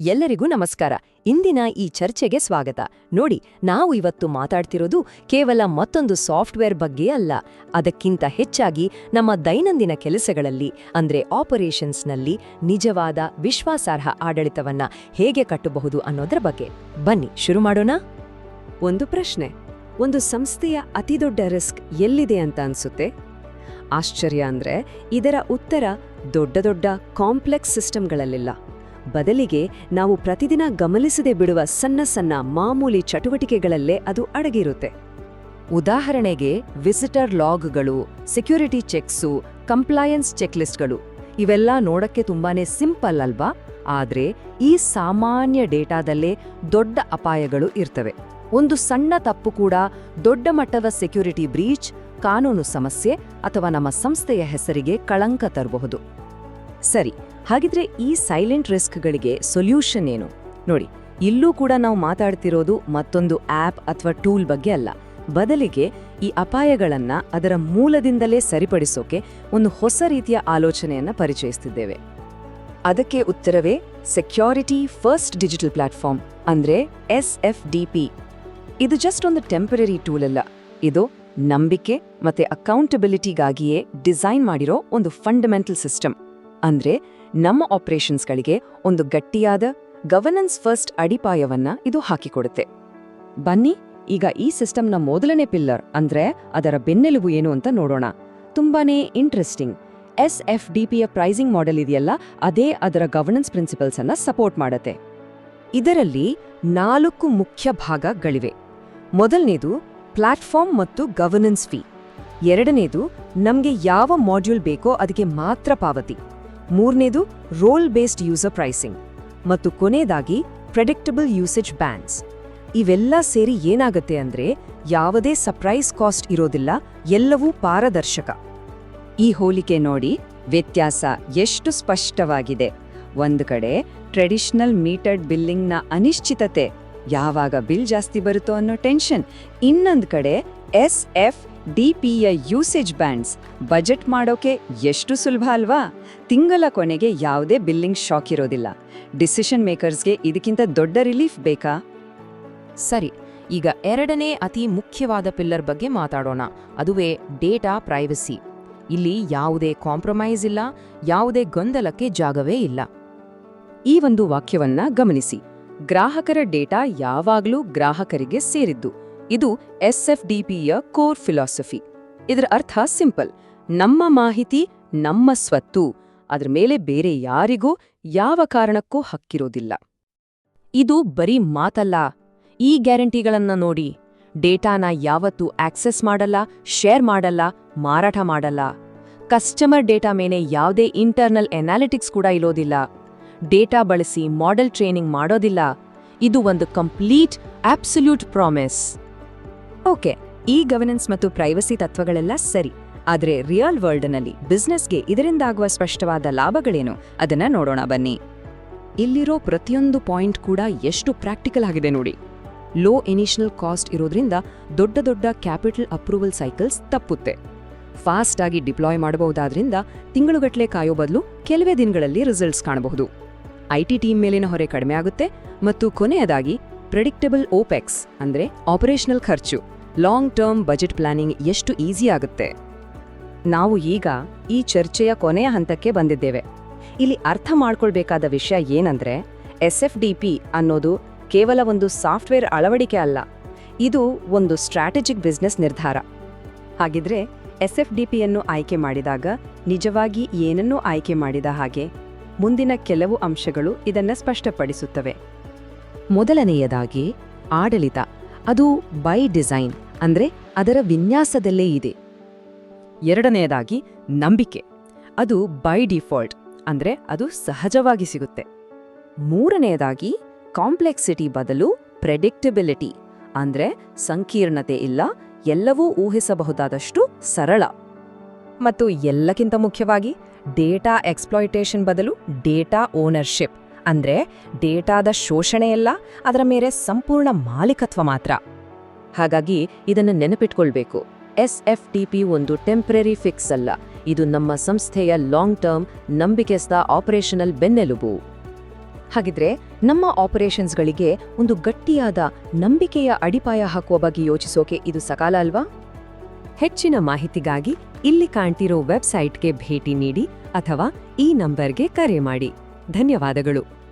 ಎಲ್ಲರಿಗೂ ನಮಸ್ಕಾರ. ಇಂದಿನ ಈ ಚರ್ಚೆಗೆ ಸ್ವಾಗತ. ನೋಡಿ, ನಾವು ಇವತ್ತು ಮಾತಾಡ್ತಿರೋದು ಕೇವಲ ಮತ್ತೊಂದು ಸಾಫ್ಟ್ವೇರ್ ಬಗ್ಗೆ ಅಲ್ಲ. ಅದಕ್ಕಿಂತ ಹೆಚ್ಚಾಗಿ ನಮ್ಮ ದೈನಂದಿನ ಕೆಲಸಗಳಲ್ಲಿ, ಅಂದರೆ ಆಪರೇಷನ್ಸ್ನಲ್ಲಿ ನಿಜವಾದ ವಿಶ್ವಾಸಾರ್ಹ ಆಡಳಿತವನ್ನ ಹೇಗೆ ಕಟ್ಟಬಹುದು ಅನ್ನೋದ್ರ ಬಗ್ಗೆ. ಬನ್ನಿ, ಶುರು ಮಾಡೋಣ. ಒಂದು ಪ್ರಶ್ನೆ. ಒಂದು ಸಂಸ್ಥೆಯ ಅತಿದೊಡ್ಡ ರಿಸ್ಕ್ ಎಲ್ಲಿದೆ ಅಂತ ಅನ್ಸುತ್ತೆ? ಆಶ್ಚರ್ಯ ಅಂದ್ರೆ ಇದರ ಉತ್ತರ ದೊಡ್ಡ ದೊಡ್ಡ ಕಾಂಪ್ಲೆಕ್ಸ್ ಸಿಸ್ಟಮ್ಗಳಲ್ಲಿಲ್ಲ. ಬದಲಿಗೆ ನಾವು ಪ್ರತಿದಿನ ಗಮನಿಸದೆ ಬಿಡುವ ಸಣ್ಣ ಸಣ್ಣ ಮಾಮೂಲಿ ಚಟುವಟಿಕೆಗಳಲ್ಲೇ ಅದು ಅಡಗಿರುತ್ತೆ. ಉದಾಹರಣೆಗೆ ವಿಸಿಟರ್ ಲಾಗ್ಗಳು ಸೆಕ್ಯೂರಿಟಿ ಚೆಕ್ಸು ಕಂಪ್ಲಯನ್ಸ್ ಚೆಕ್ಲಿಸ್ಟ್ಗಳು ಇವೆಲ್ಲ ನೋಡಕ್ಕೆ ತುಂಬಾನೇ ಸಿಂಪಲ್ ಅಲ್ವಾ? ಆದರೆ ಈ ಸಾಮಾನ್ಯ ಡೇಟಾದಲ್ಲೇ ದೊಡ್ಡ ಅಪಾಯಗಳು ಇರ್ತವೆ. ಒಂದು ಸಣ್ಣ ತಪ್ಪು ಕೂಡ ದೊಡ್ಡ ಮಟ್ಟದ ಸೆಕ್ಯೂರಿಟಿ ಬ್ರೀಚ್ ಕಾನೂನು ಸಮಸ್ಯೆ ಅಥವಾ ನಮ್ಮ ಸಂಸ್ಥೆಯ ಹೆಸರಿಗೆ ಕಳಂಕ ತರಬಹುದು. ಸರಿ, ಹಾಗಿದ್ರೆ ಈ ಸೈಲೆಂಟ್ ರಿಸ್ಕ್ಗಳಿಗೆ ಸೊಲ್ಯೂಷನ್ ಏನು? ನೋಡಿ, ಇಲ್ಲೂ ಕೂಡ ನಾವು ಮಾತಾಡ್ತಿರೋದು ಮತ್ತೊಂದು ಆಪ್ ಅಥವಾ ಟೂಲ್ ಬಗ್ಗೆ ಅಲ್ಲ. ಬದಲಿಗೆ ಈ ಅಪಾಯಗಳನ್ನ ಅದರ ಮೂಲದಿಂದಲೇ ಸರಿಪಡಿಸೋಕೆ ಒಂದು ಹೊಸ ರೀತಿಯ ಆಲೋಚನೆಯನ್ನ ಪರಿಚಯಿಸ್ತಿದ್ದೇವೆ. ಅದಕ್ಕೆ ಉತ್ತರವೇ, ಸೆಕ್ಯೂರಿಟಿ ಫಸ್ಟ್ ಡಿಜಿಟಲ್ ಪ್ಲಾಟ್ಫಾರ್ಮ್, ಅಂದ್ರೆ ಎಸ್ ಎಫ್ ಡಿ ಪಿ. ಇದು ಜಸ್ಟ್ ಒಂದು ಟೆಂಪರರಿ ಟೂಲ್ ಅಲ್ಲ. ಇದು ನಂಬಿಕೆ ಮತ್ತೆ ಅಕೌಂಟಬಿಲಿಟಿಗಾಗಿಯೇ ಡಿಸೈನ್ ಮಾಡಿರೋ ಒಂದು ಫಂಡಮೆಂಟಲ್ ಸಿಸ್ಟಮ್. ಅಂದ್ರೆ ನಮ್ಮ ಆಪರೇಷನ್ಸ್ಗಳಿಗೆ ಒಂದು ಗಟ್ಟಿಯಾದ ಗವರ್ನೆನ್ಸ್ ಫಸ್ಟ್ ಅಡಿಪಾಯವನ್ನ ಇದು ಹಾಕಿಕೊಡುತ್ತೆ. ಬನ್ನಿ, ಈಗ ಈ ಸಿಸ್ಟಮ್ನ ಮೊದಲನೇ ಪಿಲ್ಲರ್ ಅಂದ್ರೆ ಅದರ ಬೆನ್ನೆಲುಬು ಏನು ಅಂತ ನೋಡೋಣ. ತುಂಬಾನೇ ಇಂಟ್ರೆಸ್ಟಿಂಗ್. ಎಸ್ ಎಫ್ ಡಿ ಪಿಯ ಪ್ರೈಸಿಂಗ್ ಮಾಡೆಲ್ ಇದೆಯಲ್ಲ, ಅದೇ ಅದರ ಗವರ್ನೆನ್ಸ್ ಪ್ರಿನ್ಸಿಪಲ್ಸ್ ಅನ್ನ ಸಪೋರ್ಟ್ ಮಾಡುತ್ತೆ. ಇದರಲ್ಲಿ ನಾಲ್ಕು ಮುಖ್ಯ ಭಾಗಗಳಿವೆ. ಮೊದಲನೇದು ಪ್ಲಾಟ್ಫಾರ್ಮ್ ಮತ್ತು ಗವರ್ನೆನ್ಸ್ ಫೀ. ಎರಡನೇದು ನಮಗೆ ಯಾವ ಮಾಡ್ಯೂಲ್ ಬೇಕೋ ಅದಕ್ಕೆ ಮಾತ್ರ ಪಾವತಿ. ಮೂರನೇದು ರೋಲ್ ಬೇಸ್ಡ್ ಯೂಸರ್ ಪ್ರೈಸಿಂಗ್. ಮತ್ತು ಕೊನೆಯದಾಗಿ, ಪ್ರೆಡಿಕ್ಟಬಲ್ ಯೂಸೇಜ್ ಬ್ಯಾನ್ಸ್. ಇವೆಲ್ಲ ಸೇರಿ ಏನಾಗುತ್ತೆ ಅಂದ್ರೆ, ಯಾವುದೇ ಸರ್ಪ್ರೈಸ್ ಕಾಸ್ಟ್ ಇರೋದಿಲ್ಲ, ಎಲ್ಲವೂ ಪಾರದರ್ಶಕ. ಈ ಹೋಲಿಕೆ ನೋಡಿ, ವ್ಯತ್ಯಾಸ ಎಷ್ಟು ಸ್ಪಷ್ಟವಾಗಿದೆ. ಒಂದು ಕಡೆ, ಟ್ರೆಡಿಷನಲ್ ಮೀಟರ್ಡ್ ಬಿಲ್ಲಿಂಗ್ನ ಅನಿಶ್ಚಿತತೆ, ಯಾವಾಗ ಬಿಲ್ ಜಾಸ್ತಿ ಬರುತ್ತೋ ಅನ್ನೋ ಟೆನ್ಷನ್. ಇನ್ನೊಂದು ಕಡೆ, ಎಸ್ ಎಫ್ ಡಿಪಿಯ ಯೂಸೇಜ್ ಬ್ಯಾಂಡ್ಸ್ ಬಜೆಟ್ ಮಾಡೋಕೆ ಎಷ್ಟು ಸುಲಭ ಅಲ್ವಾ? ತಿಂಗಳ ಕೊನೆಗೆ ಯಾವುದೇ ಬಿಲ್ಲಿಂಗ್ ಶಾಕ್ ಇರೋದಿಲ್ಲ. ಡಿಸಿಷನ್ ಮೇಕರ್ಸ್ಗೆ ಇದಕ್ಕಿಂತ ದೊಡ್ಡ ರಿಲೀಫ್ ಬೇಕಾ? ಸರಿ, ಈಗ ಎರಡನೇ ಅತಿ ಮುಖ್ಯವಾದ ಪಿಲ್ಲರ್ ಬಗ್ಗೆ ಮಾತಾಡೋಣ. ಅದುವೇ ಡೇಟಾ ಪ್ರೈವಸಿ ಇಲ್ಲಿ ಯಾವುದೇ ಕಾಂಪ್ರಮೈಸ್ ಇಲ್ಲ, ಯಾವುದೇ ಗೊಂದಲಕ್ಕೆ ಜಾಗವೇ ಇಲ್ಲ. ಈ ಒಂದು ವಾಕ್ಯವನ್ನ ಗಮನಿಸಿ. ಗ್ರಾಹಕರ ಡೇಟಾ ಯಾವಾಗಲೂ ಗ್ರಾಹಕರಿಗೆ ಸೇರಿದ್ದು. ಇದು ಎಸ್ಎಫ್ಡಿಪಿಯ ಕೋರ್ ಫಿಲಾಸಫಿ. ಇದರ ಅರ್ಥ ಸಿಂಪಲ್. ನಮ್ಮ ಮಾಹಿತಿ, ನಮ್ಮ ಸ್ವತ್ತು. ಅದರ ಮೇಲೆ ಬೇರೆ ಯಾರಿಗೂ, ಯಾವ ಕಾರಣಕ್ಕೂ ಹಕ್ಕಿರೋದಿಲ್ಲ. ಇದು ಬರೀ ಮಾತಲ್ಲ. ಈ ಗ್ಯಾರಂಟಿಗಳನ್ನ ನೋಡಿ. ಡೇಟಾನ ಯಾವತ್ತೂ ಆಕ್ಸೆಸ್ ಮಾಡಲ್ಲ, ಶೇರ್ ಮಾಡಲ್ಲ, ಮಾರಾಟ ಮಾಡಲ್ಲ. ಕಸ್ಟಮರ್ ಡೇಟಾ ಮೇಲೆ ಯಾವುದೇ ಇಂಟರ್ನಲ್ ಎನಾಲಿಟಿಕ್ಸ್ ಕೂಡ ಇರೋದಿಲ್ಲ. ಡೇಟಾ ಬಳಸಿ ಮಾಡೆಲ್ ಟ್ರೈನಿಂಗ್ ಮಾಡೋದಿಲ್ಲ. ಇದು ಒಂದು ಕಂಪ್ಲೀಟ್ ಆಬ್ಸಲ್ಯೂಟ್ ಪ್ರಾಮಿಸ್. ಓಕೆ, ಈ ಗವರ್ನೆನ್ಸ್ ಮತ್ತು ಪ್ರೈವಸಿ ತತ್ವಗಳೆಲ್ಲ ಸರಿ, ಆದರೆ ರಿಯಲ್ ವರ್ಲ್ಡ್ನಲ್ಲಿ ಬಿಸ್ನೆಸ್ಗೆ ಇದರಿಂದಾಗುವ ಸ್ಪಷ್ಟವಾದ ಲಾಭಗಳೇನು? ಅದನ್ನ ನೋಡೋಣ ಬನ್ನಿ. ಇಲ್ಲಿರೋ ಪ್ರತಿಯೊಂದು ಪಾಯಿಂಟ್ ಕೂಡ ಎಷ್ಟು ಪ್ರಾಕ್ಟಿಕಲ್ ಆಗಿದೆ ನೋಡಿ. ಲೋ ಇನಿಷಿಯಲ್ ಕಾಸ್ಟ್ ಇರೋದ್ರಿಂದ ದೊಡ್ಡ ದೊಡ್ಡ ಕ್ಯಾಪಿಟಲ್ ಅಪ್ರೂವಲ್ ಸೈಕಲ್ಸ್ ತಪ್ಪುತ್ತೆ. ಫಾಸ್ಟ್ ಆಗಿ ಡಿಪ್ಲಾಯ್ ಮಾಡಬಹುದಾದ್ರಿಂದ ತಿಂಗಳುಗಟ್ಟಲೆ ಕಾಯೋ ಬದಲು ಕೆಲವೇ ದಿನಗಳಲ್ಲಿ ರಿಸಲ್ಟ್ಸ್ ಕಾಣಬಹುದು. ಐಟಿ ಟೀಮ್ ಮೇಲಿನ ಹೊರೆ ಕಡಿಮೆ ಆಗುತ್ತೆ ಮತ್ತು ಕೊನೆಯದಾಗಿ ಪ್ರೆಡಿಕ್ಟಬಲ್ ಓಪೆಕ್ಸ್ ಅಂದರೆ ಆಪರೇಷನಲ್ ಖರ್ಚು. ಲಾಂಗ್ ಟರ್ಮ್ ಬಜೆಟ್ ಪ್ಲಾನಿಂಗ್ ಎಷ್ಟು ಈಸಿ ಆಗುತ್ತೆ? ನಾವು ಈಗ ಈ ಚರ್ಚೆಯ ಕೊನೆಯ ಹಂತಕ್ಕೆ ಬಂದಿದ್ದೇವೆ. ಇಲ್ಲಿ ಅರ್ಥ ಮಾಡ್ಕೊಳ್ಬೇಕಾದ ವಿಷಯ ಏನಂದ್ರೆ, ಎಸ್ ಎಫ್ ಡಿ ಪಿ ಅನ್ನೋದು ಕೇವಲ ಒಂದು ಸಾಫ್ಟ್ವೇರ್ ಅಳವಡಿಕೆ ಅಲ್ಲ, ಇದು ಒಂದು ಸ್ಟ್ರಾಟಜಿಕ್ ಬಿಸ್ನೆಸ್ ನಿರ್ಧಾರ. ಹಾಗಿದ್ರೆ, ಎಸ್ ಎಫ್ ಡಿ ಪಿಯನ್ನು ಆಯ್ಕೆ ಮಾಡಿದಾಗ ನಿಜವಾಗಿ ಏನನ್ನೂ ಆಯ್ಕೆ ಮಾಡಿದ ಹಾಗೆ ಮುಂದಿನ ಕೆಲವು ಅಂಶಗಳು ಇದನ್ನು ಸ್ಪಷ್ಟಪಡಿಸುತ್ತವೆ. ಮೊದಲನೆಯದಾಗಿ ಆಡಳಿತ, ಅದು ಬೈ ಡಿಸೈನ್ ಅಂದ್ರೆ ಅದರ ವಿನ್ಯಾಸದಲ್ಲೇ ಇದೆ. ಎರಡನೆಯದಾಗಿ ನಂಬಿಕೆ. ಅದು ಬೈ ಡಿಫಾಲ್ಟ್ ಅಂದರೆ ಅದು ಸಹಜವಾಗಿ ಸಿಗುತ್ತೆ. ಮೂರನೆಯದಾಗಿ ಕಾಂಪ್ಲೆಕ್ಸಿಟಿ ಬದಲು ಪ್ರೆಡಿಕ್ಟಬಿಲಿಟಿ ಅಂದರೆ ಸಂಕೀರ್ಣತೆ ಇಲ್ಲ, ಎಲ್ಲವೂ ಊಹಿಸಬಹುದಾದಷ್ಟು ಸರಳ. ಮತ್ತು ಎಲ್ಲಕ್ಕಿಂತ ಮುಖ್ಯವಾಗಿ ಡೇಟಾ ಎಕ್ಸ್ಪ್ಲಾಯಿಟೇಷನ್ ಬದಲು ಡೇಟಾ ಓನರ್ಶಿಪ್ ಅಂದರೆ ಡೇಟಾದ ಶೋಷಣೆಯಲ್ಲ ಅದರ ಮೇಲೆ ಸಂಪೂರ್ಣ ಮಾಲೀಕತ್ವ ಮಾತ್ರ. ಹಾಗಾಗಿ ಇದನ್ನು ನೆನಪಿಟ್ಕೊಳ್ಬೇಕು. ಎಸ್ ಎಫ್ ಟಿ ಪಿ ಒಂದು ಟೆಂಪರರಿ ಫಿಕ್ಸ್ ಅಲ್ಲ. ಇದು ನಮ್ಮ ಸಂಸ್ಥೆಯ ಲಾಂಗ್ ಟರ್ಮ್ ನಂಬಿಕೆಸ್ತ ಆಪರೇಷನಲ್ ಬೆನ್ನೆಲುಬು. ಹಾಗಿದ್ರೆ ನಮ್ಮ ಆಪರೇಷನ್ಸ್ಗಳಿಗೆ ಒಂದು ಗಟ್ಟಿಯಾದ ನಂಬಿಕೆಯ ಅಡಿಪಾಯ ಹಾಕುವ ಬಗ್ಗೆ ಯೋಚಿಸೋಕೆ ಇದು ಸಕಾಲ ಅಲ್ವಾ? ಹೆಚ್ಚಿನ ಮಾಹಿತಿಗಾಗಿ ಇಲ್ಲಿ ಕಾಣ್ತಿರೋ ವೆಬ್ಸೈಟ್ಗೆ ಭೇಟಿ ನೀಡಿ ಅಥವಾ ಈ ನಂಬರ್ಗೆ ಕರೆ ಮಾಡಿ. ಧನ್ಯವಾದಗಳು.